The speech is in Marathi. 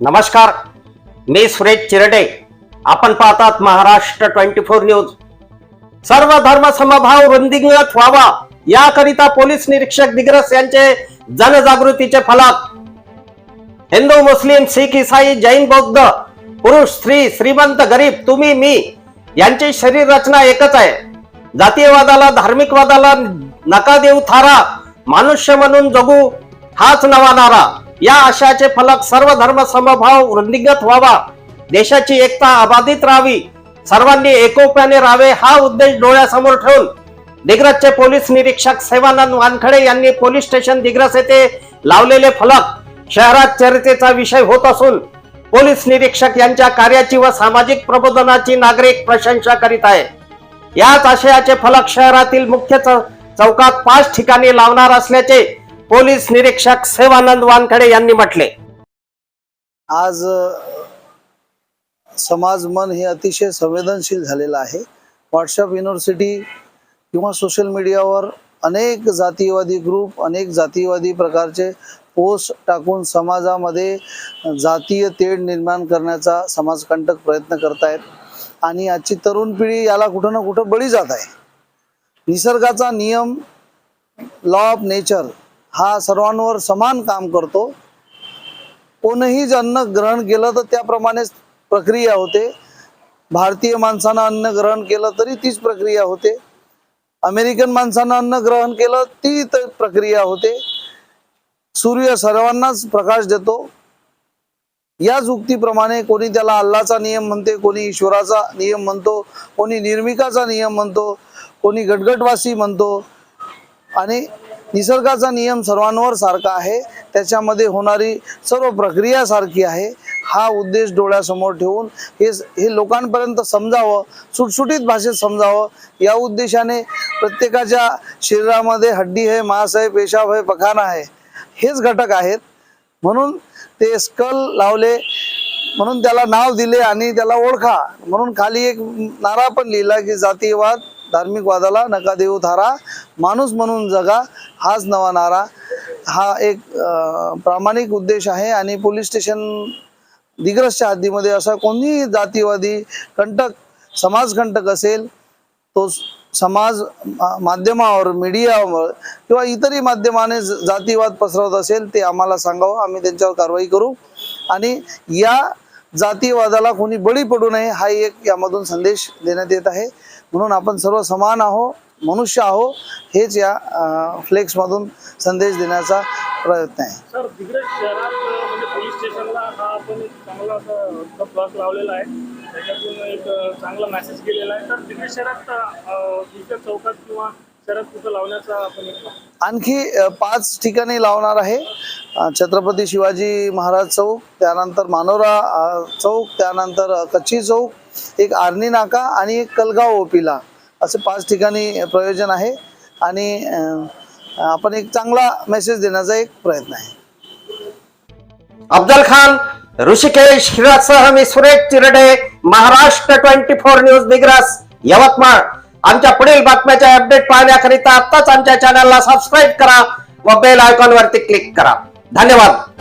नमस्कार मी सुरेश चिरडे. आपण पाहतात महाराष्ट्र ट्वेंटी फोर न्यूज. सर्व धर्म समभाव वृंदींगत व्हावा याकरिता पोलीस निरीक्षक दिग्रस यांचे जनजागृतीचे फलक. हिंदू मुस्लिम शीख इसाई जैन बौद्ध पुरुष स्त्री श्रीमंत गरीब तुम्ही मी यांची शरीर रचना एकच आहे. जातीयवादाला धार्मिकवादाला नका देऊ थारा मनुष्य म्हणून जगू हाच नवा नारा. या आशयाचे फलक सर्व धर्म समभाव वृद्धिंगत व्हावा. देशाची एकता अबाधित राहावी. सर्वांनी एकोप्याने राहावे हा उद्देश डोळ्यासमोर ठेवून. दिग्रजचे पोलीस निरीक्षक सेवानंद वानखडे यांनी पोलीस स्टेशन दिग्रस येथे लावलेले फलक शहरात चर्चेचा विषय होत असून पोलीस निरीक्षक यांच्या कार्याची व सामाजिक प्रबोधनाची नागरिक प्रशंसा करीत आहे. याच आशयाचे फलक शहरातील मुख्य चौकात पाच ठिकाणी लावणार असल्याचे पोलीस निरीक्षक सेवानंद वानखडे यांनी म्हटले. आज समाज मन हे अतिशय संवेदनशील झालेलं आहे. व्हॉट्सअप युनिव्हर्सिटी किंवा सोशल मीडियावर अनेक जातीयवादी ग्रुप अनेक जातीयवादी प्रकारचे पोस्ट टाकून समाजामध्ये जातीय तेढ निर्माण करण्याचा समाजकंटक प्रयत्न करतायत. आणि आजची तरुण पिढी याला कुठं ना कुठं बळी जात आहे. निसर्गाचा नियम लॉ ऑफ नेचर हा सर्वांवर समान काम करतो. कोणही अन्न ग्रहण केलं तर त्याप्रमाणेच प्रक्रिया होते. भारतीय माणसानं अन्न ग्रहण केलं तरी तीच प्रक्रिया होते. अमेरिकन माणसानं अन्न ग्रहण केलं ती तर प्रक्रिया होते. सूर्य सर्वांनाच प्रकाश देतो. याच उक्तीप्रमाणे कोणी त्याला अल्लाचा नियम म्हणते कोणी ईश्वराचा नियम म्हणतो कोणी निर्मिकाचा नियम म्हणतो कोणी गटगटवासी म्हणतो. आणि निसर्गाचा नियम सर्वांवर सारखा आहे. त्याच्यामध्ये होणारी सर्व प्रक्रिया सारखी आहे. हा उद्देश डोळ्यासमोर ठेवून हे हे लोकांपर्यंत समजावं सुटसुटीत भाषेत समजावं. या उद्देशाने प्रत्येकाच्या शरीरामध्ये हड्डी आहे मांस आहे पेशाब आहे पखाना आहे. हेच घटक आहेत. म्हणून ते स्कल लावले म्हणून त्याला नाव दिले आणि त्याला ओळखा. म्हणून खाली एक नारा पण लिहिला की जातीयवाद धार्मिकवादाला नका देऊ थारा. माणूस म्हणून जगा. हाच नवा नारा. हा एक प्रामाणिक उद्देश आहे आणि पोलीस स्टेशन दिग्रसच्या हद्दीमध्ये असा कोणीही जातीवादी कंटक समाजकंटक असेल तो समाज मा- माध्यमावर मीडियावर किंवा इतरही माध्यमाने ज- जातीवाद पसरवत असेल ते आम्हाला सांगावं. आम्ही त्यांच्यावर कारवाई करू. आणि या जातीवादाला कोणी बळी पडू नये हा एक यामधून संदेश देण्यात येत आहे. म्हणून आपण सर्व समान आहो मनुष्य आहो हेच या अं, फ्लेक्समधून संदेश देण्याचा प्रयत्न आहे. सर दिग्रज शहरात अ, म्हणजे पोलीस स्टेशनला हा आपण एक चांगला असा ब्लॉक लावलेला आहे. त्याच्यातून एक अ, चांगला मेसेज गेलेला आहे. तर दिग्रज शहरात अ, दुसऱ्या चौकात किंवा शहरात कुठं लावण्याचा आपण एक आणखी पाच ठिकाणी लावणार आहे. छत्रपती शिवाजी महाराज चौक त्यानंतर मानोरा चौक त्यानंतर अ, कच्ची चौक एक आर्नी नाका आणि एक कलगाव ओपिला. असे पाच ठिकाणी प्रयोजन आहे आणि आपण एक चांगला मेसेज देण्याचा एक प्रयत्न आहे. अफजल खान ऋषिकेश हिरासह मी Suresh Chirde Maharashtra twenty four news Digras Yavatmal. आमच्या पुढील बातम्याचे अपडेट पाहण्याकरिता आत्ताच आमच्या चॅनलला सबस्क्राईब करा व बेल आयकॉन वरती क्लिक करा. धन्यवाद.